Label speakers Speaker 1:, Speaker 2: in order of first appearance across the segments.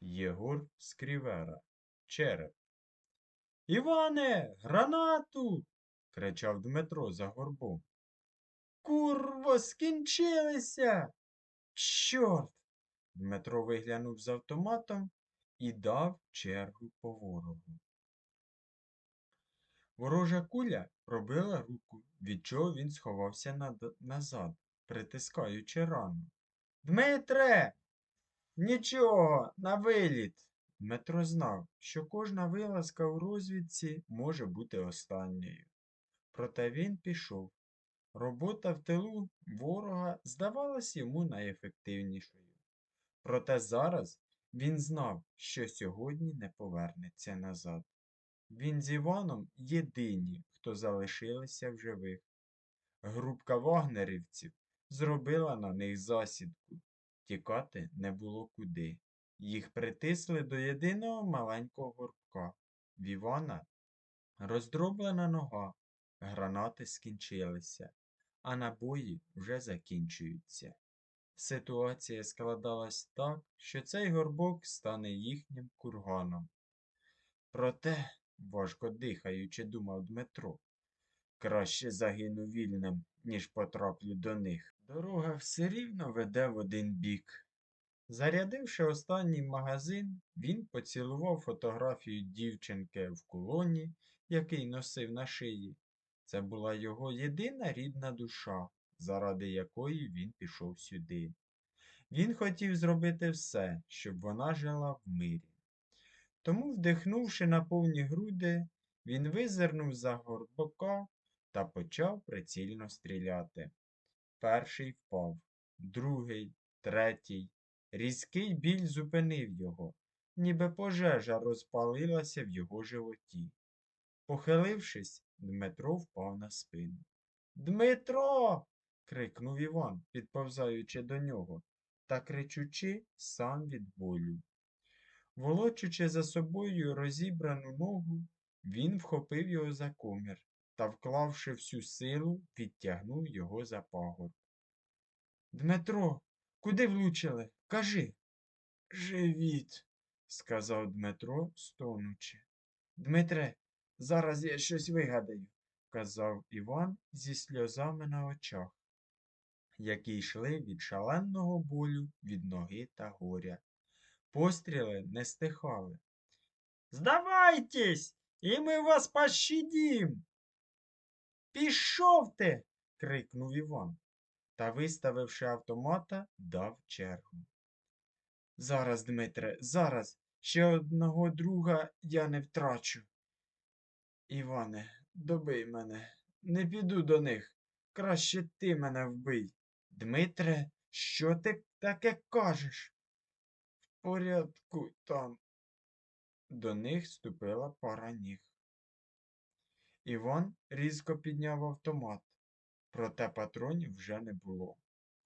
Speaker 1: Єгор Скрівера. Череп. Іване, гранату. кричав Дмитро за горбом. Курво, скінчилися. Чорт. Дмитро виглянув з автоматом і дав чергу по ворогу. Ворожа куля пробила руку, від чого він сховався назад, притискаючи рану. Дмитре! Нічого, на виліт. Дмитро знав, що кожна вилазка у розвідці може бути останньою. Проте він пішов. Робота в тилу ворога здавалась йому найефективнішою. Проте зараз він знав, що сьогодні не повернеться назад. Він з Іваном єдині, хто залишилися в живих. Групка вагнерівців зробила на них засідку. Тікати не було куди. Їх притисли до єдиного маленького горбка. В роздроблена нога, гранати скінчилися, а набої вже закінчуються. Ситуація складалась так, що цей горбок стане їхнім курганом. Проте, важко дихаючи, думав Дмитро, краще загину вільним, ніж потраплю до них. Дорога все рівно веде в один бік. Зарядивши останній магазин, він поцілував фотографію дівчинки в кулоні, який носив на шиї. Це була його єдина рідна душа, заради якої він пішов сюди. Він хотів зробити все, щоб вона жила в мирі. Тому, вдихнувши на повні груди, він визирнув за горбока та почав прицільно стріляти. Перший впав, другий, третій. Різкий біль зупинив його, ніби пожежа розпалилася в його животі. Похилившись, Дмитро впав на спину. Дмитро. крикнув Іван, підповзаючи до нього, та кричучи сам від болю. Волочучи за собою розібрану ногу, він вхопив його за комір та, вклавши всю силу, відтягнув його за пагорб. Дмитро, куди влучили? Кажи. Живіт, сказав Дмитро, стонучи. Дмитре, зараз я щось вигадаю, казав Іван зі сльозами на очах, які йшли від шаленого болю від ноги та горя. Постріли не стихали. Здавайтесь, і ми вас пощадім. Пішов ти. крикнув Іван та, виставивши автомата, дав чергу. Зараз, Дмитре, зараз ще одного друга я не втрачу. Іване, добий мене, не піду до них. Краще ти мене вбий. Дмитре, що ти таке кажеш? В порядку там. До них ступила пара ніг. Іван різко підняв автомат, проте патронів вже не було.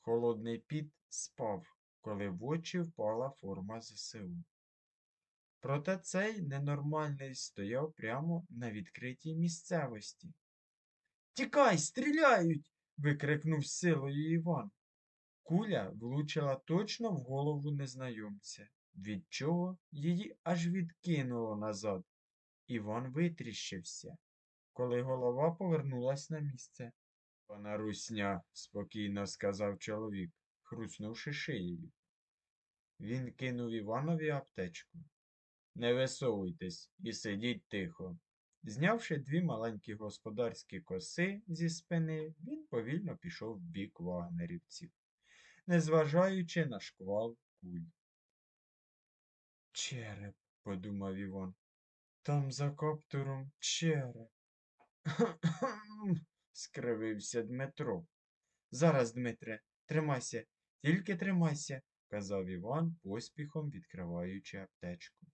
Speaker 1: Холодний піт спав, коли в очі впала форма ЗСУ. Проте цей ненормальний стояв прямо на відкритій місцевості. Тікай, стріляють. викрикнув силою Іван. Куля влучила точно в голову незнайомця, від чого її аж відкинуло назад. Іван витріщився, коли голова повернулась на місце. Пана русня, спокійно сказав чоловік, хруснувши шиєю. Він кинув Іванові аптечку. Не висовуйтесь і сидіть тихо. Знявши дві маленькі господарські коси зі спини, він повільно пішов в бік вагнерівців, незважаючи на шквал куль. Череп, подумав Іван. Там за каптуром череп. скривився Дмитро. Зараз, Дмитре, тримайся, тільки тримайся, казав Іван, поспіхом відкриваючи аптечку.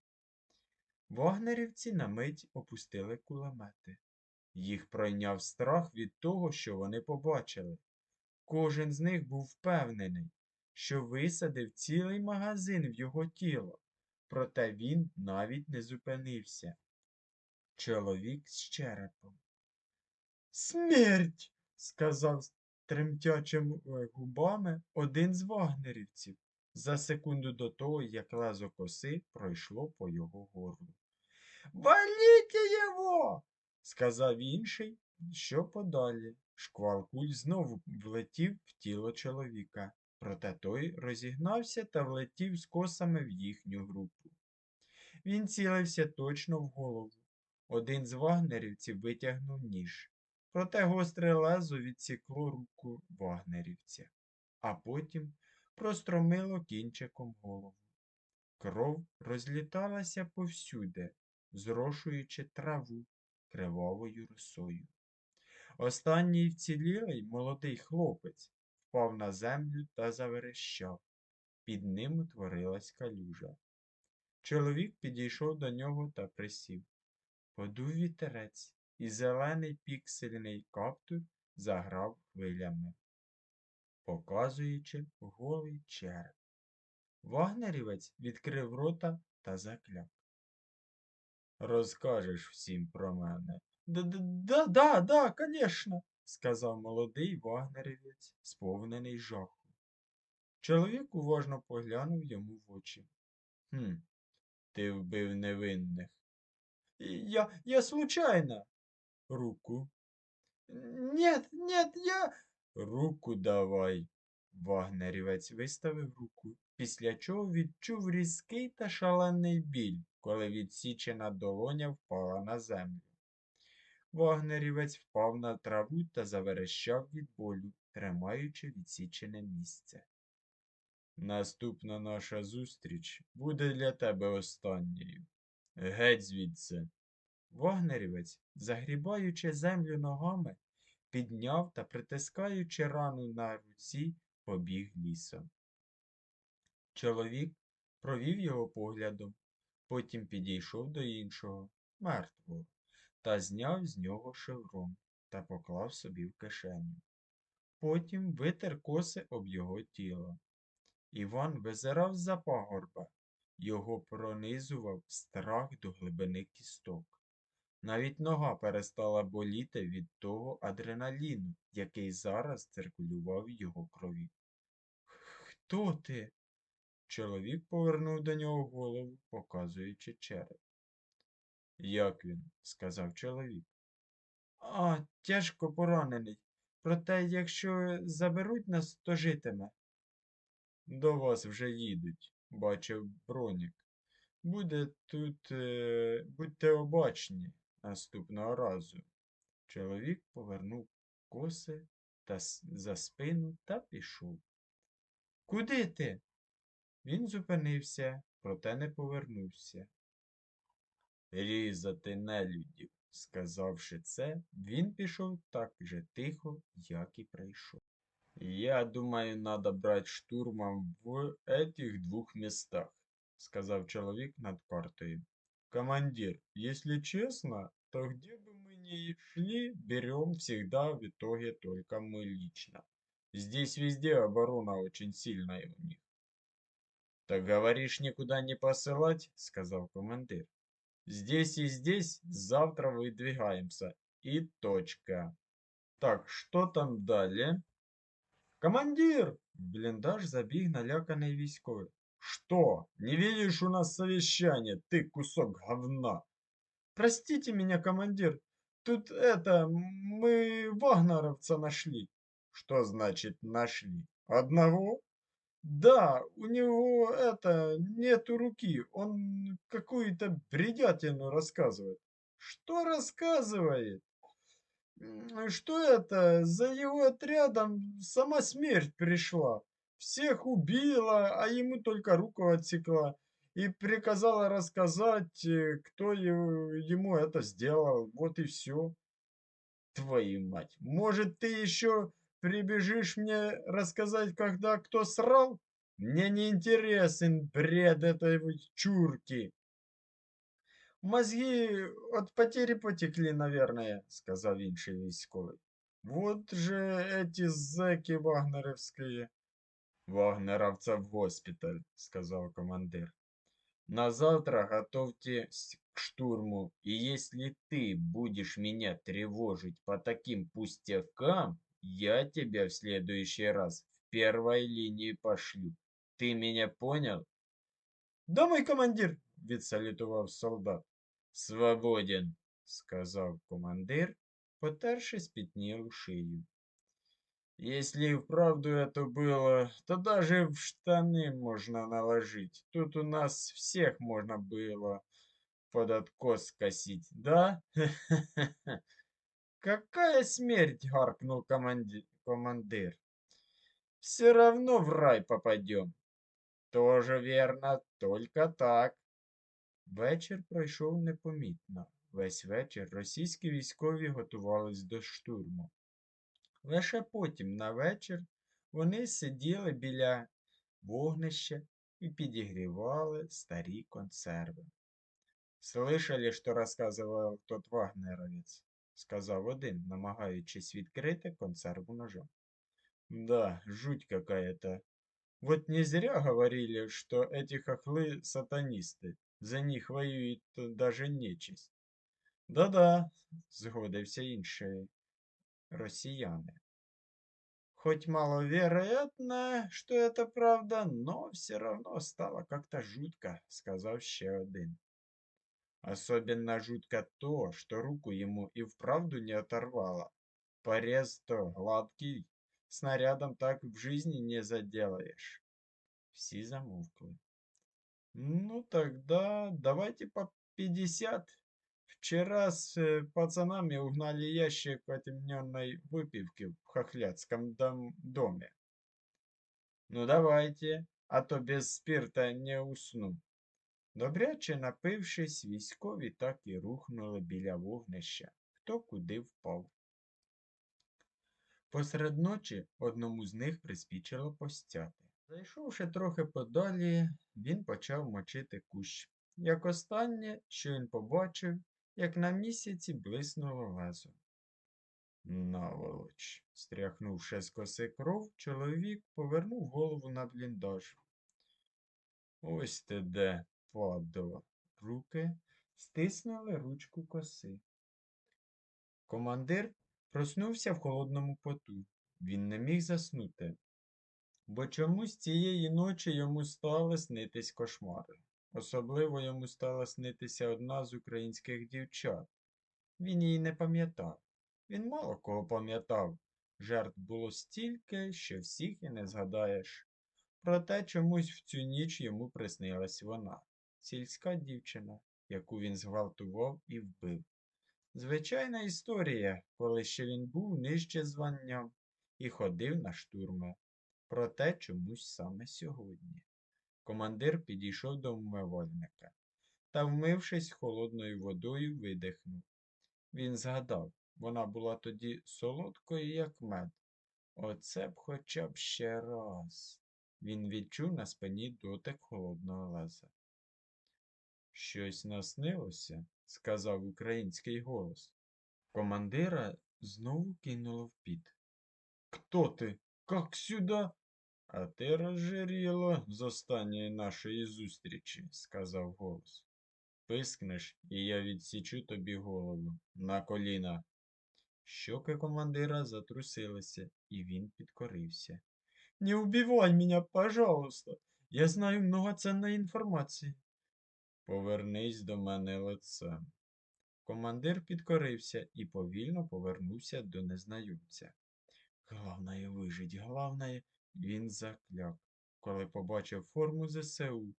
Speaker 1: Вагнерівці на мить опустили кулемети. Їх пройняв страх від того, що вони побачили. Кожен з них був впевнений, що висадив цілий магазин в його тіло, проте він навіть не зупинився. Чоловік з черепом. Смерть, сказав тремтячими губами один з вагнерівців. за секунду до того, як лезо коси пройшло по його горлу. Валіть його! сказав інший, що подалі. Шквал куль знову влетів в тіло чоловіка, проте той розігнався та влетів з косами в їхню групу. Він цілився точно в голову. Один з вагнерівців витягнув ніж, проте гостре лезо відсікло руку вагнерівця, а потім простромило кінчиком голову. Кров розліталася повсюди, зрошуючи траву кривавою росою. Останній вцілілий молодий хлопець впав на землю та заверещав. Під ним утворилась калюжа. Чоловік підійшов до нього та присів. Подув вітерець, і зелений піксельний каптур заграв хвилями, показуючи голий череп. Вагнерівець відкрив рота та закляк. Розкажеш всім про мене. Да, да, да, конечно, сказав молодий вагнерівець, сповнений жаху. Чоловік уважно поглянув йому в очі. Хм, ти вбив невинних. Я, я случайно. Руку. Нет, нет, я. Руку давай. Вагнерівець виставив руку, після чого відчув різкий та шалений біль, коли відсічена долоня впала на землю. Вагнерівець впав на траву та заверещав від болю, тримаючи відсічене місце. Наступна наша зустріч буде для тебе останньою. Геть звідси. Вагнерівець, загрібаючи землю ногами, підняв та, притискаючи рану на руці, побіг лісом. Чоловік провів його поглядом, потім підійшов до іншого, мертвого, та зняв з нього шеврон та поклав собі в кишеню. Потім витер коси об його тіло. Іван визирав за пагорба, його пронизував страх до глибини кісток. Навіть нога перестала боліти від того адреналіну, який зараз циркулював його крові. Хто ти? Чоловік повернув до нього голову, показуючи череп. Як він? сказав чоловік. А, тяжко поранений. Проте, якщо заберуть нас, то житиме. До вас вже їдуть, бачив бронік. Буде тут, е, будьте обачні наступного разу. Чоловік повернув коси та за спину та пішов. Куди ти? Він зупинився, проте не повернувся. Різати нелюдів. Сказавши це, він пішов так же тихо, як і прийшов. Я думаю, надо брать штурмом в этих двух местах, сказав чоловік над картою. Командир, если честно, то где бы мы ни шли, берем всегда в итоге только мы лично. Здесь везде оборона очень сильная у них. Так говоришь, никуда не посылать, сказал командир. Здесь и здесь завтра выдвигаемся. И точка. Так, что там далее? Командир! Блиндаж забіг наляканий. Что? Не видишь у нас совещание, ты кусок говна. Простите меня, командир. Тут это, мы вагнеровца нашли. Что значит нашли? Одного? Да, у него это, нету руки. Он какую-то бредятину рассказывает. Что рассказывает? Что это? За его отрядом сама смерть пришла. Всех убила, а ему только руку отсекла. И приказала рассказать, э, кто е- ему это сделал. Вот и все. Твою мать. Может, ты еще прибежишь мне рассказать, когда кто срал? Мне не интересен бред этой вот чурки. Мозги от потери потекли, наверное, сказав інший військовий. Вот же эти зеки вагнерівські. Вагнеровца в госпиталь, сказал командир. На завтра готовьтесь к штурму, и если ты будешь меня тревожить по таким пустякам, я тебя в следующий раз в первой линии пошлю. Ти мене понял? Да, мой командир, відсалютував солдат. Свободен, сказав командир, потерши спітнілу шию. Если и вправду это было, то даже в штаны можно наложить. Тут у нас всех можно было под откос скосить, да? Какая смерть, гаркнул команди- командир. Все равно в рай попадем. Тоже верно, только так. Вечір пройшов непомітно. Весь вечір російські військові готувались до штурму. Лише потім, на вечір, вони сиділи біля вогнища і підігрівали старі консерви. Слышали, що розказував тот вагнеровець, сказав один, намагаючись відкрити консерву ножом. Да, жуть какая-то. Вот не зря говорили, что эти хохлы сатанисты. За них воюет даже нечисть. Да-да, згодився інший росіяни. Хоть маловероятно, что это правда, но все равно стало как-то жутко, сказал ще один. Особенно жутко то, что руку ему и вправду не оторвало. Порез-то гладкий, снарядом так в жизни не заделаешь. Всі замовкли. Ну тогда давайте по 50. Вчера с э, пацанами угнали ящик отемненной выпивки в хохляцком дом- доме. Ну давайте, а то без спирта не усну. Добряче напившись, військові так і рухнули біля вогнища, хто куди впав. Посеред ночі одному з них приспічило постяти. Зайшовши трохи подалі, він почав мочити кущ. Як останнє, що він побачив, як на місяці блиснуло лезо. Наволоч. Стряхнувши з коси кров, чоловік повернув голову на бліндаж. Ось ти де, падло. Руки стиснули ручку коси. Командир проснувся в холодному поту. Він не міг заснути, бо чомусь цієї ночі йому стали снитись кошмари. Особливо йому стала снитися одна з українських дівчат. Він її не пам'ятав. Він мало кого пам'ятав. Жертв було стільки, що всіх і не згадаєш. Проте чомусь в цю ніч йому приснилась вона, сільська дівчина, яку він зґвалтував і вбив. Звичайна історія, коли ще він був нижче званням і ходив на штурми. Проте чомусь саме сьогодні. Командир підійшов до вмивальника та, вмившись холодною водою, видихнув. Він згадав, вона була тоді солодкою, як мед. Оце б хоча б ще раз. Він відчув на спині дотик холодного леза. Щось наснилося, сказав український голос. Командира знову кинуло в піт. Хто ти? Как сюда? А ти розжиріло з останньої нашої зустрічі, сказав голос. Пискнеш, і я відсічу тобі голову на коліна. Щоки командира затрусилися, і він підкорився. Не убивай меня, пожалуйста. Я знаю много ценної інформації. Повернись до мене лицем. Командир підкорився і повільно повернувся до незнайомця. Главное вижить, главное, він закляк, коли побачив форму ЗСУ,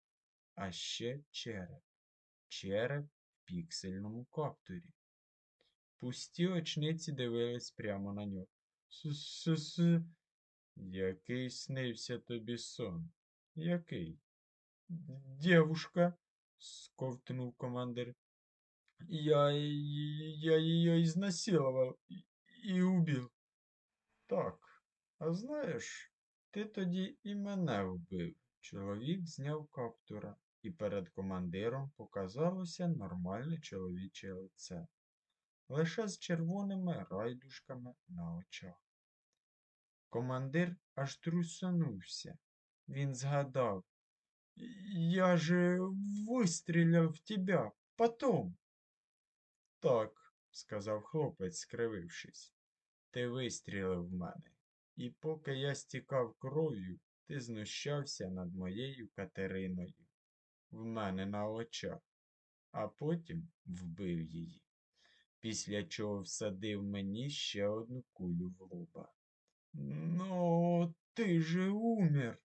Speaker 1: а ще череп. Череп в піксельному каптурі. Пусті очниці дивились прямо на нього. С-с-с. Який снився тобі сон? Який? Девушка, сковтнув командир. Я, я ее изнасиловал и убил. Так, а знаєш, ти тоді і мене вбив. Чоловік зняв каптура, і перед командиром показалося нормальне чоловіче лице, лише з червоними райдушками на очах. Командир аж трусонувся. Він згадав. Я же вистріляв в тебя потом. Так, сказав хлопець, скривившись. Ти вистрілив в мене. І поки я стікав кров'ю, ти знущався над моєю Катериною в мене на очах, а потім вбив її, після чого всадив мені ще одну кулю в лоба. Ну, ти же умер.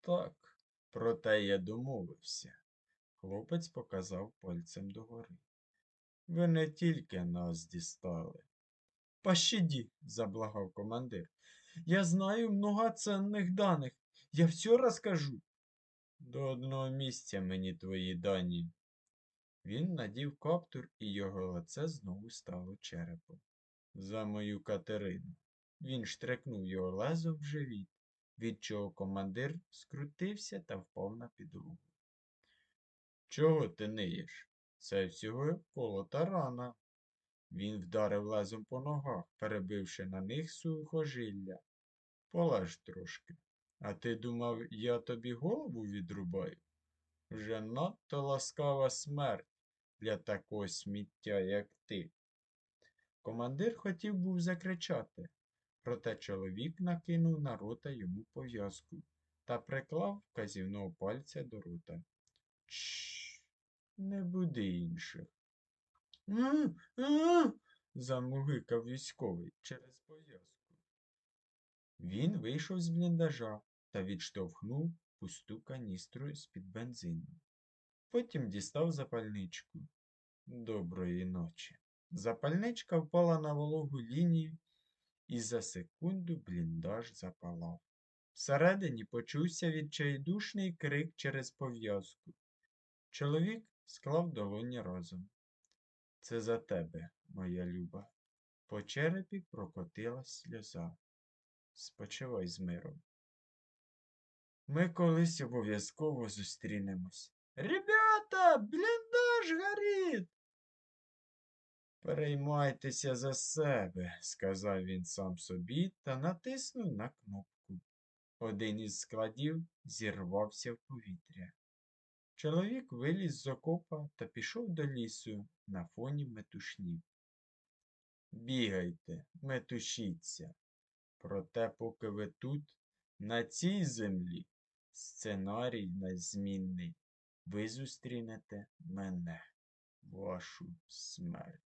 Speaker 1: Так, проте я домовився. Хлопець показав пальцем догори. Ви не тільки нас дістали. Пощаді, заблагав командир. Я знаю много ценних даних. Я все розкажу. До одного місця мені твої дані. Він надів каптур, і його лице знову стало черепом. За мою Катерину. Він штрикнув його лезом в живіт, від чого командир скрутився та впав на підлогу. Чого ти ниєш? Це всього колота рана. Він вдарив лезом по ногах, перебивши на них сухожилля. Полеж трошки. А ти думав, я тобі голову відрубаю? Вже надто ласкава смерть для такого сміття, як ти. Командир хотів був закричати, проте чоловік накинув на рота йому пов'язку та приклав вказівного пальця до рота. Чш, не буди інших. Замугикав військовий через пов'язку. Він вийшов з бліндажа та відштовхнув пусту каністру з-під бензину. Потім дістав запальничку. Доброї ночі. Запальничка впала на вологу лінію, і за секунду бліндаж запалав. Всередині почувся відчайдушний крик через пов'язку. Чоловік склав долоні разом. Це за тебе, моя люба. По черепі прокотилась сльоза. Спочивай з миром. Ми колись обов'язково зустрінемось. Ребята, бліндаж горить. Переймайтеся за себе, сказав він сам собі та натиснув на кнопку. Один із складів зірвався в повітря. Чоловік виліз з окопа та пішов до лісу на фоні метушні. Бігайте, метушіться. Проте, поки ви тут, на цій землі, сценарій незмінний, ви зустрінете мене, вашу смерть.